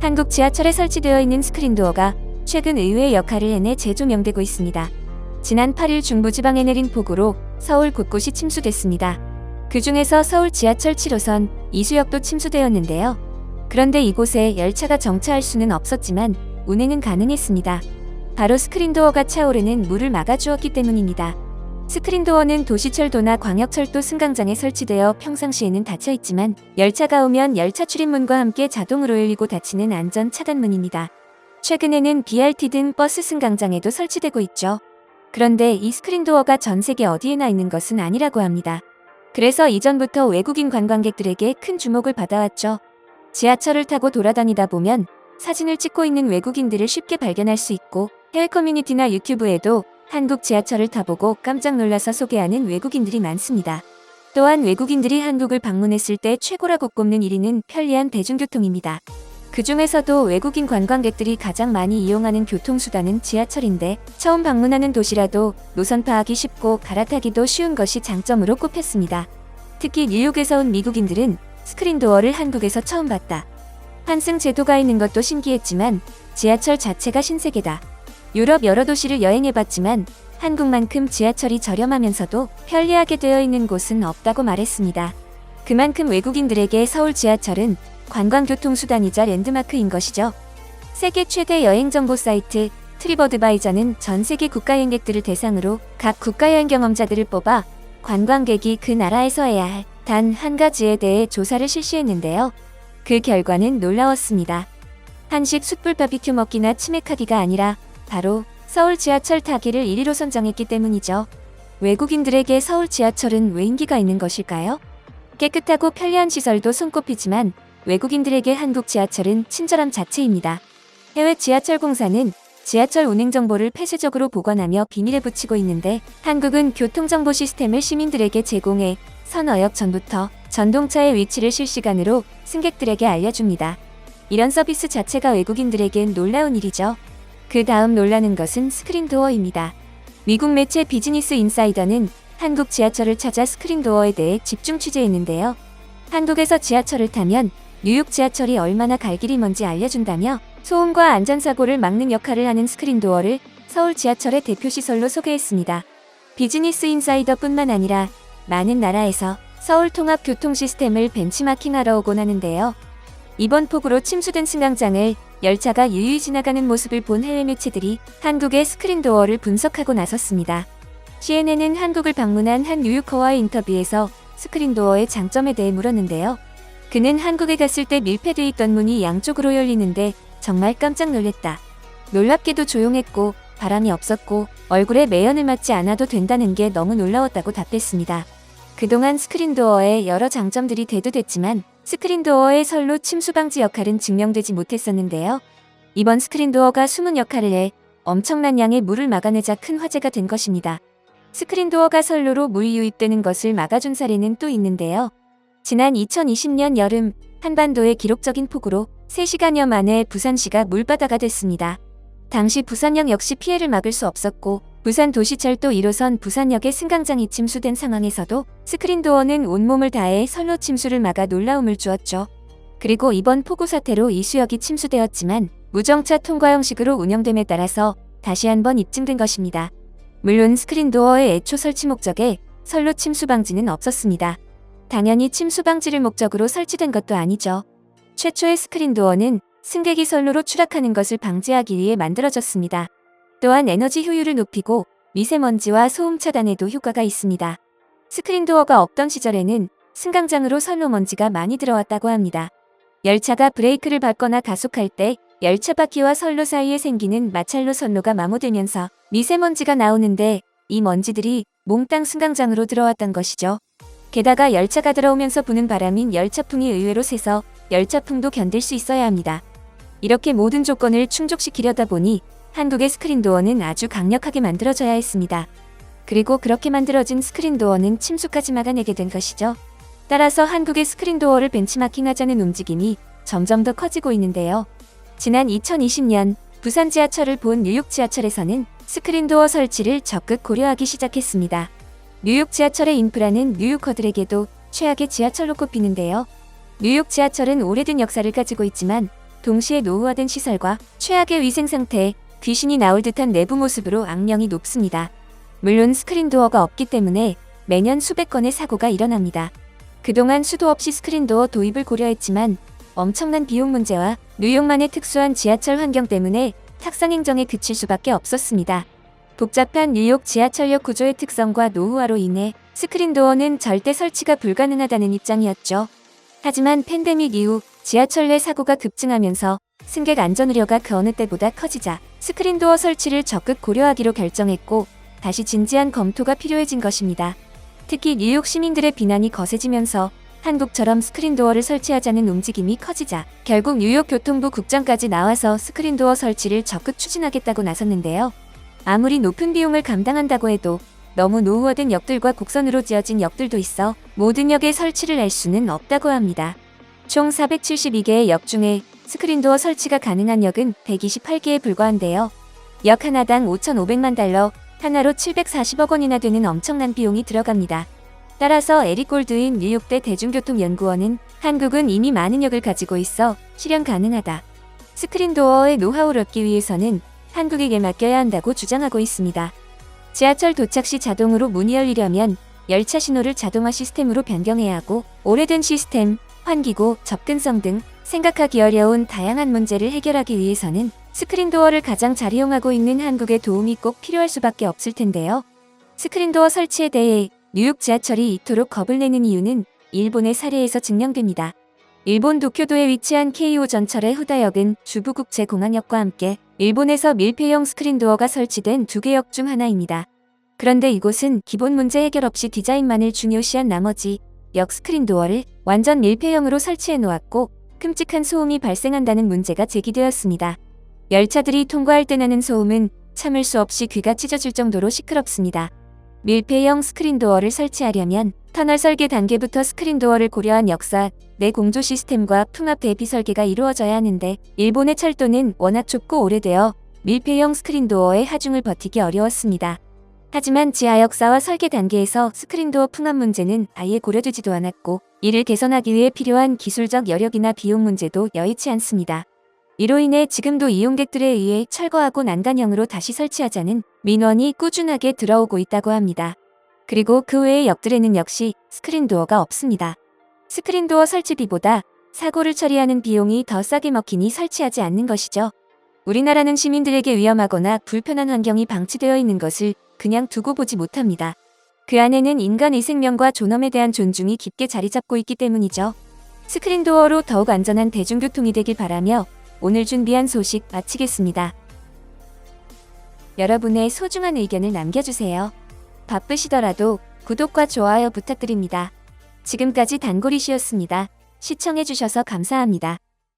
한국 지하철에 설치되어 있는 스크린도어가 최근 의외의 역할을 해내 재조명되고 있습니다. 지난 8일 중부지방에 내린 폭우로 서울 곳곳이 침수됐습니다. 그 중에서 서울 지하철 7호선 이수역도 침수되었는데요. 그런데 이곳에 열차가 정차할 수는 없었지만 운행은 가능했습니다. 바로 스크린도어가 차오르는 물을 막아주었기 때문입니다. 스크린도어는 도시철도나 광역철도 승강장에 설치되어 평상시에는 닫혀 있지만 열차가 오면 열차 출입문과 함께 자동으로 열리고 닫히는 안전 차단문입니다. 최근에는 BRT 등 버스 승강장에도 설치되고 있죠. 그런데 이 스크린도어가 전 세계 어디에나 있는 것은 아니라고 합니다. 그래서 이전부터 외국인 관광객들에게 큰 주목을 받아왔죠. 지하철을 타고 돌아다니다 보면 사진을 찍고 있는 외국인들을 쉽게 발견할 수 있고 해외 커뮤니티나 유튜브에도 한국 지하철을 타보고 깜짝 놀라서 소개하는 외국인들이 많습니다. 또한 외국인들이 한국을 방문했을 때 최고라고 꼽는 1위는 편리한 대중교통입니다. 그 중에서도 외국인 관광객들이 가장 많이 이용하는 교통수단은 지하철인데 처음 방문하는 도시라도 노선 파악이 쉽고 갈아타기도 쉬운 것이 장점으로 꼽혔습니다. 특히 뉴욕에서 온 미국인들은 스크린도어를 한국에서 처음 봤다. 환승 제도가 있는 것도 신기했지만 지하철 자체가 신세계다. 유럽 여러 도시를 여행해봤지만 한국만큼 지하철이 저렴하면서도 편리하게 되어 있는 곳은 없다고 말했습니다. 그만큼 외국인들에게 서울 지하철은 관광교통수단이자 랜드마크인 것이죠. 세계 최대 여행 정보 사이트 트리버드바이저는 전 세계 국가 여행객들을 대상으로 각 국가 여행 경험자들을 뽑아 관광객이 그 나라에서 해야 할 단 한 가지에 대해 조사를 실시했는데요. 그 결과는 놀라웠습니다. 한식 숯불 바비큐 먹기나 치맥하기가 아니라 바로 서울 지하철 타기를 1위로 선정했기 때문이죠. 외국인들에게 서울 지하철은 왜 인기가 있는 것일까요? 깨끗하고 편리한 시설도 손꼽히지만 외국인들에게 한국 지하철은 친절함 자체입니다. 해외 지하철 공사는 지하철 운행 정보를 폐쇄적으로 보관하며 비밀에 붙이고 있는데 한국은 교통정보 시스템을 시민들에게 제공해 선어역 전부터 전동차의 위치를 실시간으로 승객들에게 알려줍니다. 이런 서비스 자체가 외국인들에겐 놀라운 일이죠. 그 다음 놀라는 것은 스크린도어입니다. 미국 매체 비즈니스 인사이더는 한국 지하철을 찾아 스크린도어에 대해 집중 취재했는데요. 한국에서 지하철을 타면 뉴욕 지하철이 얼마나 갈 길이 먼지 알려준다며 소음과 안전사고를 막는 역할을 하는 스크린도어를 서울 지하철의 대표 시설로 소개했습니다. 비즈니스 인사이더뿐만 아니라 많은 나라에서 서울 통합 교통 시스템을 벤치마킹하러 오곤 하는데요. 이번 폭우로 침수된 승강장을 열차가 유유히 지나가는 모습을 본 해외 매체들이 한국의 스크린도어를 분석하고 나섰습니다. CNN은 한국을 방문한 한 뉴유커와의 인터뷰에서 스크린도어의 장점에 대해 물었는데요. 그는 한국에 갔을 때 밀폐돼 있던 문이 양쪽으로 열리는데 정말 깜짝 놀랬다. 놀랍게도 조용했고 바람이 없었고 얼굴에 매연을 맞지 않아도 된다는 게 너무 놀라웠다고 답했습니다. 그동안 스크린도어의 여러 장점들이 대두됐지만 스크린도어의 설로 침수 방지 역할은 증명되지 못했었는데요. 이번 스크린도어가 숨은 역할을 해 엄청난 양의 물을 막아내자 큰 화제가 된 것입니다. 스크린도어가 선로로 물이 유입되는 것을 막아준 사례는 또 있는데요. 지난 2020년 여름 한반도의 기록적인 폭우로 3시간여 만에 부산시가 물바다가 됐습니다. 당시 부산역 역시 피해를 막을 수 없었고 부산 도시철도 1호선 부산역의 승강장이 침수된 상황에서도 스크린도어는 온몸을 다해 선로 침수를 막아 놀라움을 주었죠. 그리고 이번 폭우 사태로 이수역이 침수되었지만 무정차 통과 형식으로 운영됨에 따라서 다시 한번 입증된 것입니다. 물론 스크린도어의 애초 설치 목적에 선로 침수 방지는 없었습니다. 당연히 침수 방지를 목적으로 설치된 것도 아니죠. 최초의 스크린도어는 승객이 선로로 추락하는 것을 방지하기 위해 만들어졌습니다. 또한 에너지 효율을 높이고 미세먼지와 소음 차단에도 효과가 있습니다. 스크린도어가 없던 시절에는 승강장으로 선로 먼지가 많이 들어왔다고 합니다. 열차가 브레이크를 밟거나 가속할 때 열차 바퀴와 선로 사이에 생기는 마찰로 선로가 마모되면서 미세먼지가 나오는데 이 먼지들이 몽땅 승강장으로 들어왔던 것이죠. 게다가 열차가 들어오면서 부는 바람인 열차풍이 의외로 세서 열차풍도 견딜 수 있어야 합니다. 이렇게 모든 조건을 충족시키려다 보니 한국의 스크린도어는 아주 강력하게 만들어져야 했습니다. 그리고 그렇게 만들어진 스크린도어는 침수까지 막아내게 된 것이죠. 따라서 한국의 스크린도어를 벤치마킹하자는 움직임이 점점 더 커지고 있는데요. 지난 2020년 부산 지하철을 본 뉴욕 지하철에서는 스크린도어 설치를 적극 고려하기 시작했습니다. 뉴욕 지하철의 인프라는 뉴요커들에게도 최악의 지하철로 꼽히는데요. 뉴욕 지하철은 오래된 역사를 가지고 있지만 동시에 노후화된 시설과 최악의 위생 상태에 귀신이 나올 듯한 내부 모습으로 악명이 높습니다. 물론 스크린 도어가 없기 때문에 매년 수백 건의 사고가 일어납니다. 그동안 수도 없이 스크린 도어 도입을 고려했지만 엄청난 비용 문제와 뉴욕만의 특수한 지하철 환경 때문에 탁상 행정에 그칠 수밖에 없었습니다. 복잡한 뉴욕 지하철역 구조의 특성과 노후화로 인해 스크린 도어는 절대 설치가 불가능하다는 입장이었죠. 하지만 팬데믹 이후 지하철 내 사고가 급증하면서 승객 안전 우려가 그 어느 때보다 커지자 스크린 도어 설치를 적극 고려하기로 결정했고 다시 진지한 검토가 필요해진 것입니다. 특히 뉴욕 시민들의 비난이 거세지면서 한국처럼 스크린 도어를 설치하자는 움직임이 커지자 결국 뉴욕 교통부 국장까지 나와서 스크린 도어 설치를 적극 추진하겠다고 나섰는데요. 아무리 높은 비용을 감당한다고 해도 너무 노후화된 역들과 곡선으로 지어진 역들도 있어 모든 역에 설치를 할 수는 없다고 합니다. 총 472개의 역 중에 스크린도어 설치가 가능한 역은 128개에 불과한데요. 역 하나당 5,500만 달러, 하나로 740억 원이나 되는 엄청난 비용이 들어갑니다. 따라서 에릭 골드인 뉴욕대 대중교통연구원은 한국은 이미 많은 역을 가지고 있어 실현 가능하다. 스크린도어의 노하우를 얻기 위해서는 한국에게 맡겨야 한다고 주장하고 있습니다. 지하철 도착 시 자동으로 문이 열리려면 열차 신호를 자동화 시스템으로 변경해야 하고 오래된 시스템, 환기구, 접근성 등 생각하기 어려운 다양한 문제를 해결하기 위해서는 스크린도어를 가장 잘 이용하고 있는 한국의 도움이 꼭 필요할 수밖에 없을 텐데요. 스크린도어 설치에 대해 뉴욕 지하철이 이토록 겁을 내는 이유는 일본의 사례에서 증명됩니다. 일본 도쿄도에 위치한 K5 전철의 후다역은 주부국제공항역과 함께 일본에서 밀폐형 스크린도어가 설치된 두 개 역 중 하나입니다. 그런데 이곳은 기본 문제 해결 없이 디자인만을 중요시한 나머지 역 스크린도어를 완전 밀폐형으로 설치해 놓았고 끔찍한 소음이 발생한다는 문제가 제기되었습니다. 열차들이 통과할 때 나는 소음은 참을 수 없이 귀가 찢어질 정도로 시끄럽습니다. 밀폐형 스크린도어를 설치하려면 터널 설계 단계부터 스크린도어를 고려한 역사, 내 공조 시스템과 풍압 대비 설계가 이루어져야 하는데 일본의 철도는 워낙 좁고 오래되어 밀폐형 스크린도어의 하중을 버티기 어려웠습니다. 하지만 지하 역사와 설계 단계에서 스크린도어 풍압 문제는 아예 고려되지도 않았고 이를 개선하기 위해 필요한 기술적 여력이나 비용 문제도 여의치 않습니다. 이로 인해 지금도 이용객들에 의해 철거하고 난간형으로 다시 설치하자는 민원이 꾸준하게 들어오고 있다고 합니다. 그리고 그 외의 역들에는 역시 스크린도어가 없습니다. 스크린도어 설치비보다 사고를 처리하는 비용이 더 싸게 먹히니 설치하지 않는 것이죠. 우리나라는 시민들에게 위험하거나 불편한 환경이 방치되어 있는 것을 그냥 두고 보지 못합니다. 그 안에는 인간의 생명과 존엄에 대한 존중이 깊게 자리 잡고 있기 때문이죠. 스크린도어로 더욱 안전한 대중교통이 되길 바라며 오늘 준비한 소식 마치겠습니다. 여러분의 소중한 의견을 남겨주세요. 바쁘시더라도 구독과 좋아요 부탁드립니다. 지금까지 단골이시였습니다. 시청해주셔서 감사합니다.